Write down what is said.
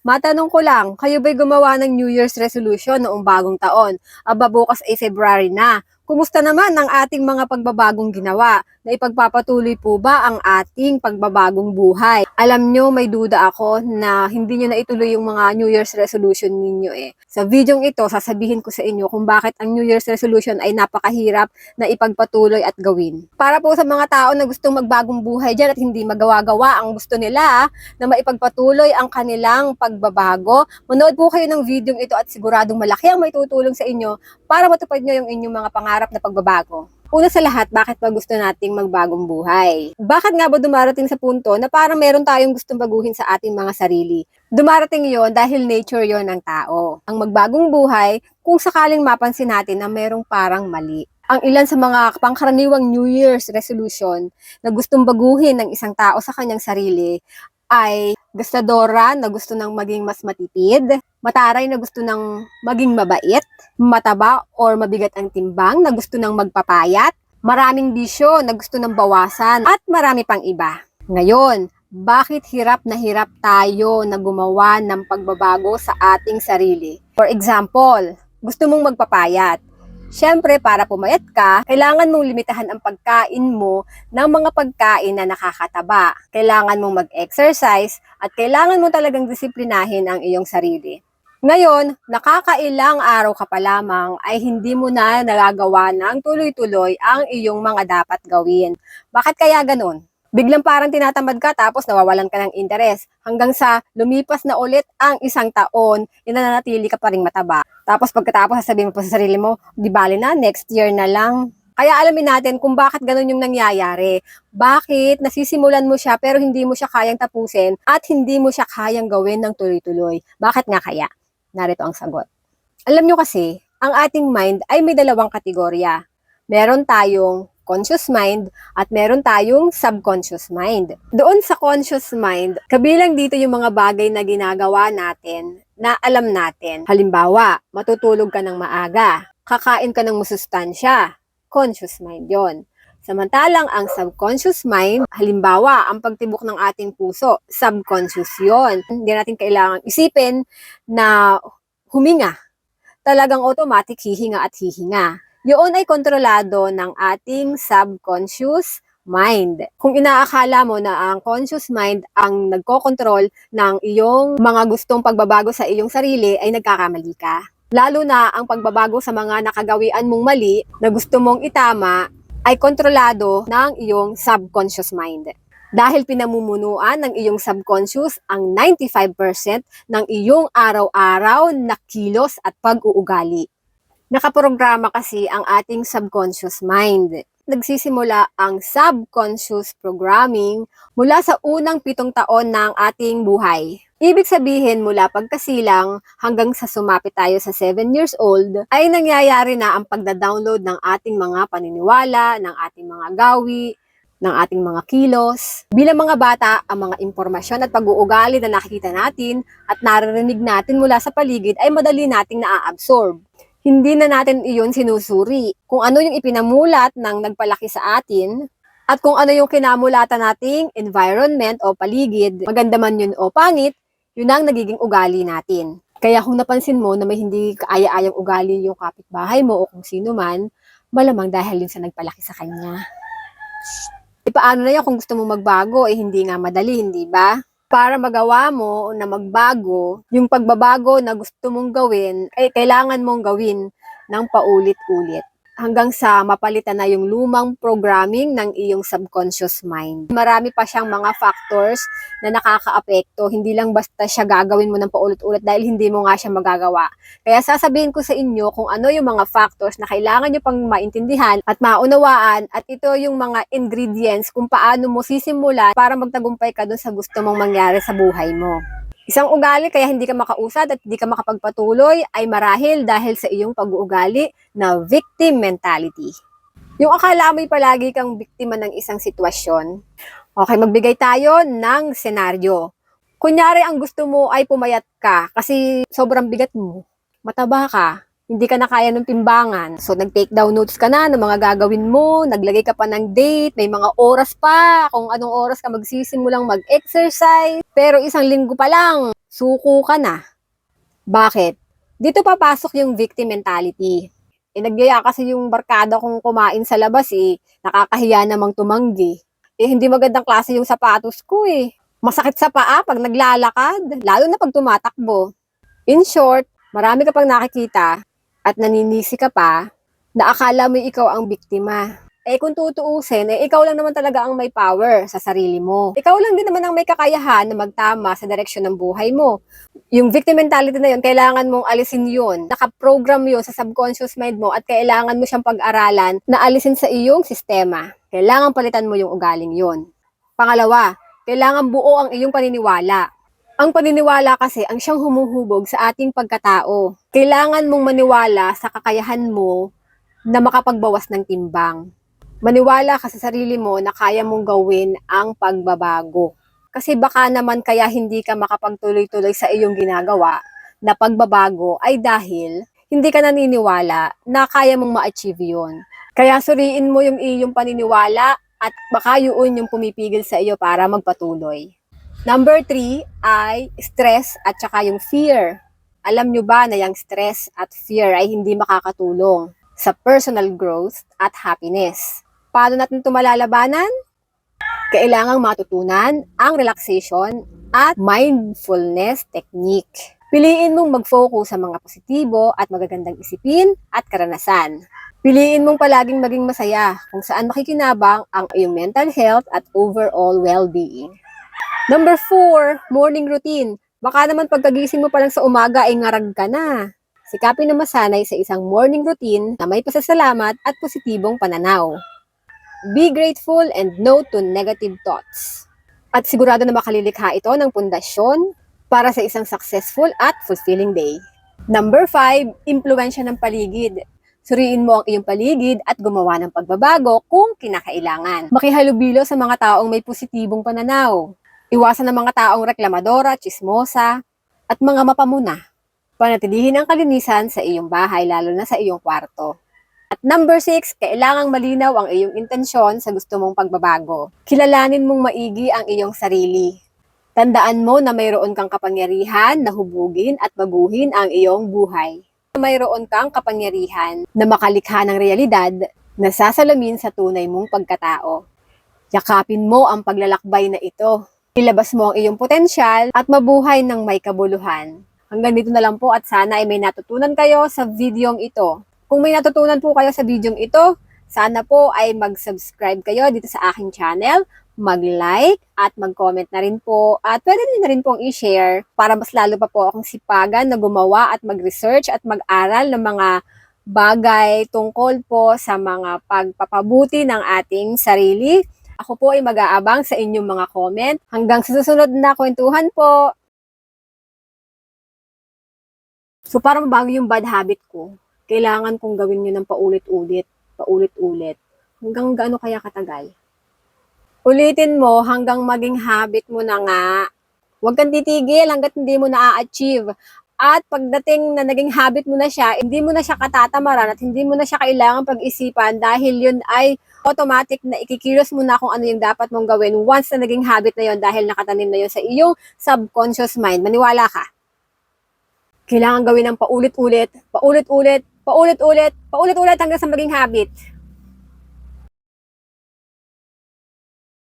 Matanong ko lang, kayo ba'y gumawa ng New Year's resolution noong bagong taon? Aba bukas ay February na. Kumusta naman ang ating mga pagbabagong ginawa? Na ipagpapatuloy po ba ang ating pagbabagong buhay? Alam nyo, may duda ako na hindi nyo na ituloy yung mga New Year's resolution ninyo eh. Sa videong ito, sasabihin ko sa inyo kung bakit ang New Year's resolution ay napakahirap na ipagpatuloy at gawin. Para po sa mga tao na gustong magbagong buhay dyan at hindi magawa-gawa ang gusto nila na maipagpatuloy ang kanilang pagbabago, manood po kayo ng videong ito at siguradong malaki ang may tutulong sa inyo para matupad nyo yung inyong mga pangarap na pagbabago. Una sa lahat, bakit ba gusto nating magbagong buhay? Bakit nga ba dumarating sa punto na parang meron tayong gustong baguhin sa ating mga sarili? Dumarating yon dahil nature yon ng tao. Ang magbagong buhay, kung sakaling mapansin natin na merong parang mali. Ang ilan sa mga pangkaraniwang New Year's resolution na gustong baguhin ng isang tao sa kanyang sarili ay gastadora na gusto ng maging mas matipid, mataray na gusto ng maging mabait, mataba or mabigat ang timbang na gusto ng magpapayat, maraming bisyo na gusto ng bawasan, at marami pang iba. Ngayon, bakit hirap na hirap tayo na gumawa ng pagbabago sa ating sarili? For example, gusto mong magpapayat. Siyempre, para pumayat ka, kailangan mong limitahan ang pagkain mo ng mga pagkain na nakakataba. Kailangan mong mag-exercise at kailangan mo talagang disiplinahin ang iyong sarili. Ngayon, nakakailang araw ka pa lamang ay hindi mo na nagagawa ng tuloy-tuloy ang iyong mga dapat gawin. Bakit kaya ganun? Biglang parang tinatamad ka tapos nawawalan ka ng interes hanggang sa lumipas na ulit ang isang taon, inanatili ka pa rin mataba. Tapos pagkatapos sasabihin mo pa sa sarili mo, di bali na, next year na lang. Kaya alamin natin kung bakit ganun yung nangyayari. Bakit nasisimulan mo siya pero hindi mo siya kayang tapusin at hindi mo siya kayang gawin ng tuloy-tuloy. Bakit nga kaya? Narito ang sagot. Alam nyo kasi, ang ating mind ay may dalawang kategorya. Meron tayong conscious mind at meron tayong subconscious mind. Doon sa conscious mind, kabilang dito yung mga bagay na ginagawa natin na alam natin. Halimbawa, matutulog ka ng maaga, kakain ka ng masustansya, conscious mind yon. Samantalang ang subconscious mind, halimbawa, ang pagtibok ng ating puso, subconscious yon. Hindi natin kailangang isipin na huminga. Talagang automatic hihinga at hihinga yun ay kontrolado ng ating subconscious mind. Kung inaakala mo na ang conscious mind ang nagkokontrol ng iyong mga gustong pagbabago sa iyong sarili, ay nagkakamali ka. Lalo na ang pagbabago sa mga nakagawian mong mali na gusto mong itama ay kontrolado ng iyong subconscious mind. Dahil pinamumunuan ng iyong subconscious ang 95% ng iyong araw-araw na kilos at pag-uugali. Nakaprograma kasi ang ating subconscious mind. Nagsisimula ang subconscious programming mula sa unang pitong taon ng ating buhay. Ibig sabihin mula pagkasilang hanggang sa sumapit tayo sa 7 years old, ay nangyayari na ang pagda-download ng ating mga paniniwala, ng ating mga gawi, ng ating mga kilos. Bilang mga bata, ang mga impormasyon at pag-uugali na nakikita natin at naririnig natin mula sa paligid ay madali nating naa-absorb hindi na natin iyon sinusuri. Kung ano yung ipinamulat ng nagpalaki sa atin, at kung ano yung kinamulatan nating environment o paligid, maganda man yun o pangit, yun ang nagiging ugali natin. Kaya kung napansin mo na may hindi kaaya-ayang ugali yung kapitbahay mo o kung sino man, malamang dahil yun sa nagpalaki sa kanya. E paano na yan kung gusto mong magbago, eh hindi nga madali, hindi ba? para magawa mo na magbago, yung pagbabago na gusto mong gawin, ay kailangan mong gawin ng paulit-ulit hanggang sa mapalitan na yung lumang programming ng iyong subconscious mind. Marami pa siyang mga factors na nakakaapekto. Hindi lang basta siya gagawin mo ng paulit-ulit dahil hindi mo nga siya magagawa. Kaya sasabihin ko sa inyo kung ano yung mga factors na kailangan nyo pang maintindihan at maunawaan at ito yung mga ingredients kung paano mo sisimulan para magtagumpay ka dun sa gusto mong mangyari sa buhay mo. Isang ugali kaya hindi ka makausad at hindi ka makapagpatuloy ay marahil dahil sa iyong pag-uugali na victim mentality. Yung akala mo'y palagi kang biktima ng isang sitwasyon. Okay, magbigay tayo ng senaryo. Kunyari ang gusto mo ay pumayat ka kasi sobrang bigat mo. Mataba ka. Hindi ka na kaya ng timbangan. So, nag-take down notes ka na ng mga gagawin mo, naglagay ka pa ng date, may mga oras pa, kung anong oras ka magsisimulang mag-exercise. Pero isang linggo pa lang, suko ka na. Bakit? Dito papasok yung victim mentality. Eh, nagyaya kasi yung barkada kong kumain sa labas eh, nakakahiya namang tumanggi. Eh, hindi magandang klase yung sapatos ko eh. Masakit sa paa pag naglalakad, lalo na pag tumatakbo. In short, marami ka pang nakikita at naninisi ka pa na akala mo ikaw ang biktima. Eh kung tutuusin, eh ikaw lang naman talaga ang may power sa sarili mo. Ikaw lang din naman ang may kakayahan na magtama sa direksyon ng buhay mo. Yung victim mentality na yun, kailangan mong alisin yun. Nakaprogram yun sa subconscious mind mo at kailangan mo siyang pag-aralan na alisin sa iyong sistema. Kailangan palitan mo yung ugaling yun. Pangalawa, kailangan buo ang iyong paniniwala. Ang paniniwala kasi ang siyang humuhubog sa ating pagkatao. Kailangan mong maniwala sa kakayahan mo na makapagbawas ng timbang. Maniwala ka sa sarili mo na kaya mong gawin ang pagbabago. Kasi baka naman kaya hindi ka makapagtuloy-tuloy sa iyong ginagawa na pagbabago ay dahil hindi ka naniniwala na kaya mong ma-achieve yun. Kaya suriin mo yung iyong paniniwala at baka yun yung pumipigil sa iyo para magpatuloy. Number three ay stress at saka yung fear. Alam nyo ba na yung stress at fear ay hindi makakatulong sa personal growth at happiness? Paano natin ito malalabanan? Kailangang matutunan ang relaxation at mindfulness technique. Piliin mong mag-focus sa mga positibo at magagandang isipin at karanasan. Piliin mong palaging maging masaya kung saan makikinabang ang iyong mental health at overall well-being. Number four, morning routine. Baka naman pagkagising mo pa lang sa umaga ay ngarag ka na. Sikapin na masanay sa isang morning routine na may pasasalamat at positibong pananaw. Be grateful and no to negative thoughts. At sigurado na makalilikha ito ng pundasyon para sa isang successful at fulfilling day. Number five, impluensya ng paligid. Suriin mo ang iyong paligid at gumawa ng pagbabago kung kinakailangan. Makihalubilo sa mga taong may positibong pananaw. Iwasan ng mga taong reklamadora, chismosa, at mga mapamuna. Panatilihin ang kalinisan sa iyong bahay, lalo na sa iyong kwarto. At number six, kailangang malinaw ang iyong intensyon sa gusto mong pagbabago. Kilalanin mong maigi ang iyong sarili. Tandaan mo na mayroon kang kapangyarihan na hubugin at baguhin ang iyong buhay. Mayroon kang kapangyarihan na makalikha ng realidad na sasalamin sa tunay mong pagkatao. Yakapin mo ang paglalakbay na ito. Ilabas mo ang iyong potensyal at mabuhay ng may kabuluhan. Hanggang dito na lang po at sana ay may natutunan kayo sa videong ito. Kung may natutunan po kayo sa videong ito, sana po ay mag-subscribe kayo dito sa aking channel, mag-like at mag-comment na rin po at pwede niyo na rin pong i-share para mas lalo pa po akong sipagan na gumawa at mag-research at mag-aral ng mga bagay tungkol po sa mga pagpapabuti ng ating sarili. Ako po ay mag-aabang sa inyong mga comment. Hanggang sa susunod na kwentuhan po. So para mabago yung bad habit ko, kailangan kong gawin yun ng paulit-ulit, paulit-ulit. Hanggang gaano kaya katagal? Ulitin mo hanggang maging habit mo na nga. Huwag kang titigil hanggat hindi mo na-achieve. At pagdating na naging habit mo na siya, hindi mo na siya katatamaran at hindi mo na siya kailangan pag-isipan dahil yun ay automatic na ikikilos mo na kung ano yung dapat mong gawin once na naging habit na yun dahil nakatanim na yun sa iyong subconscious mind. Maniwala ka. Kailangan gawin ng paulit-ulit, paulit-ulit, paulit-ulit, paulit-ulit hanggang sa maging habit.